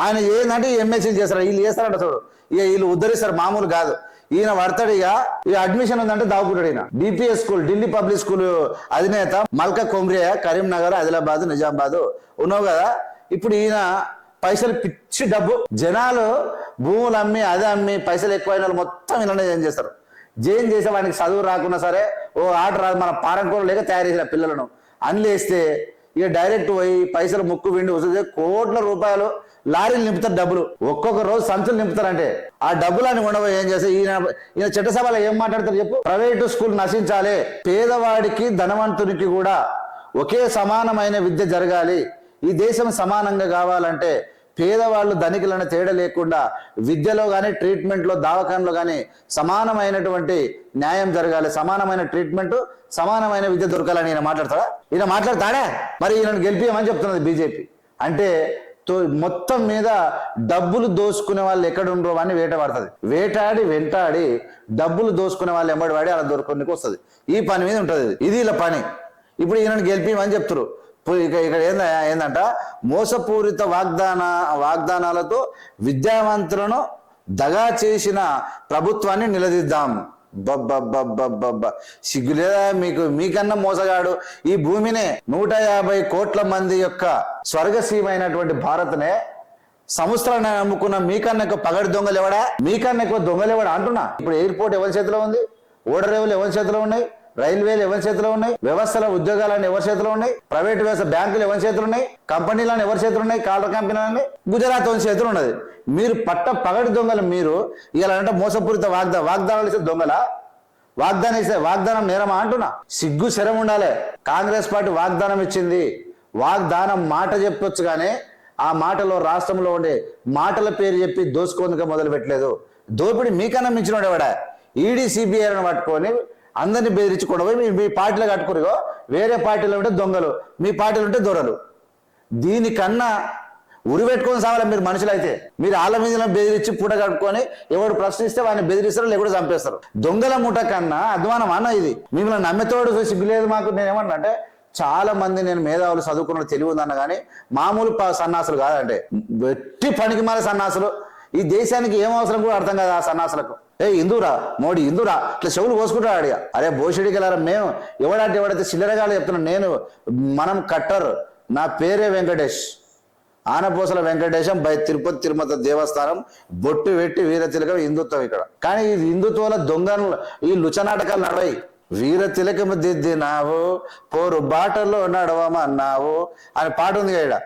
ఆయన ఏంటంటే ఎంఎస్సీలు చేస్తారు వీళ్ళు చేస్తారంట చూడు. ఇక వీళ్ళు ఉద్ధరిస్తారు మామూలు కాదు. ఈయన పడతాడు ఇక. ఈ అడ్మిషన్ ఉందంటే దావుకుంటాడు ఈయన. DPS school Delhi public school అధినేత మల్కా కొమ్రియా కరీంనగర్ ఆదిలాబాద్ నిజామాబాద్ ఉన్నావు కదా. ఇప్పుడు ఈయన పైసలు పిచ్చి డబ్బు. జనాలు భూములు అమ్మి అదే అమ్మి పైసలు ఎక్కువైన వాళ్ళు మొత్తం ఇలానే ఏం చేస్తారు. జైన్ చేసే వానికి చదువు రాకున్నా సరే ఓ ఆట రాదు మన పారంకోలు లేక తయారు చేసిన పిల్లలను. అన్లేస్తే ఇక డైరెక్ట్ పోయి పైసలు ముక్కు విండి వస్తుంది. కోట్ల రూపాయలు లారీలు నింపుతారు డబ్బులు. ఒక్కొక్క రోజు సంచులు నింపుతారంటే. ఆ డబ్బులని ఉండవు ఏం చేస్తే ఈయన ఈయన చట్టసభలో ఏం మాట్లాడతారు చెప్పు? ప్రైవేటు స్కూల్ నశించాలి. పేదవాడికి ధనవంతునికి కూడా ఒకే సమానమైన విద్య జరగాలి. ఈ దేశం సమానంగా కావాలంటే పేదవాళ్ళు ధనికులను తేడా లేకుండా విద్యలో కానీ ట్రీట్మెంట్లో దవాఖానలో కానీ సమానమైనటువంటి న్యాయం జరగాలి. సమానమైన ట్రీట్మెంట్ సమానమైన విద్య దొరకాలని ఈయన మాట్లాడతాడా? ఈయన మాట్లాడతాడా? మరి ఈయనను గెలిపియమని చెప్తున్నది బీజేపీ. అంటే తో- మొత్తం మీద డబ్బులు దోసుకునే వాళ్ళు ఎక్కడ ఉండరు అని వేటపడుతుంది వేటాడి వెంటాడి డబ్బులు దోసుకునే వాళ్ళు ఎంబడి వాడి అలా దొరకడానికి వస్తుంది. ఈ పని మీద ఉంటుంది ఇది. ఇలా పని. ఇప్పుడు ఈయనను గెలిపియమని చెప్తారు ఇక ఇక్కడ ఏంద ఏందంట? మోసపూరిత వాగ్దాన వాగ్దానాలతో విద్యావంతులను దగా చేసిన ప్రభుత్వాన్ని నిలదీద్దాము బబ్బబ్బబ్బబ్బబ్బ సిగ్గులేదా మీకు? మీకన్నా మోసగాడు. ఈ భూమినే నూట యాభై కోట్ల మంది యొక్క స్వర్గసీమైనటువంటి భారత్నే సంవత్సరాన్ని నమ్ముకున్న మీకన్నా ఎక్కువ పగడి దొంగలు ఎవడా? మీకన్నా ఎక్కువ దొంగలు ఎవడా? అంటున్నా. ఇప్పుడు ఎయిర్పోర్ట్ ఎవరి చేతిలో ఉంది? ఓడరేవులు ఎవరి చేతిలో ఉన్నాయి? రైల్వేలు ఎవరి చేతిలో ఉన్నాయి? వ్యవస్థల ఉద్యోగాలను ఎవరి చేతిలో ఉన్నాయి? ప్రైవేట్ వ్యవస్థ బ్యాంకులు ఎవరి చేతులు ఉన్నాయి? కంపెనీలను ఎవరి చేతులు ఉన్నాయి? కాలర్ కంపెనీలని గుజరాత్ ఎవరి చేతులు ఉన్నది. మీరు పట్ట పగటి దొంగలు మీరు ఇలా అంటే మోసపూరిత వాగ్దా వాగ్దానాలు ఇస్తే దొంగల? వాగ్దానం ఇస్తే వాగ్దానం నేరమా అంటున్నా? సిగ్గు శరం ఉండాలి. కాంగ్రెస్ పార్టీ వాగ్దానం ఇచ్చింది. వాగ్దానం మాట చెప్పొచ్చు కానీ ఆ మాటలో రాష్ట్రంలో ఉండే మాటల పేరు చెప్పి దోసుకోందుకు మొదలు పెట్టలేదు దోపిడి మీకన్నా మించినోడేవాడా ఈడీ సిబిఐలను పట్టుకొని అందరిని బెదిరించుకోవడం పోయి మీ మీ పార్టీలో కట్టుకురుగో వేరే పార్టీలో ఉంటే దొంగలు మీ పార్టీలో ఉంటే దొరలు. దీనికన్నా ఉరి పెట్టుకొని సావాలి మీరు మనుషులైతే? మీరు ఆళ్ళ మీద బెదిరించి పూట కట్టుకొని ఎవడు ప్రశ్నిస్తే వాడిని బెదిరిస్తారు లేకుండా చంపేస్తారు. దొంగల ముఠ కన్నా అధ్వానం అన్న ఇది. మిమ్మల్ని నమ్మెతోడు సిగ్గులేదు మాకు నేను ఏమన్నా అంటే చాలా మంది నేను మేధావులు చదువుకున్న తెలివి ఉందన్న కానీ మామూలు ప- సన్నాసులు కాదంటే. వెట్టి పనికి మాల సన్నాసులు. ఈ దేశానికి ఏం అవసరం కూడా అర్థం కాదు ఆ సన్నాసులకు. ఏ ఇందురా మోడీ ఇందురా ఇట్లా చెవులు కోసుకుంటాడు అడిగా అరే భోషుడికి వెళ్ళారా? మేము ఎవడంటే ఎవడైతే చిల్లరగాలు చెప్తున్నా నేను మనం కట్టర్. నా పేరే వెంకటేష్. ఆనపోసల వెంకటేశం బై తిరుపతి తిరుమల దేవస్థానం బొట్టు పెట్టి వీరతిలక హిందుత్వం ఇక్కడ. కానీ ఈ హిందుత్వంలో దొంగలు ఈ లుచనాటకాలు నడవాయి. వీర తిలకము దిద్దినావు పోరు బాటలో నడవమన్నావు అని పాట ఉంది కదా ఈడ.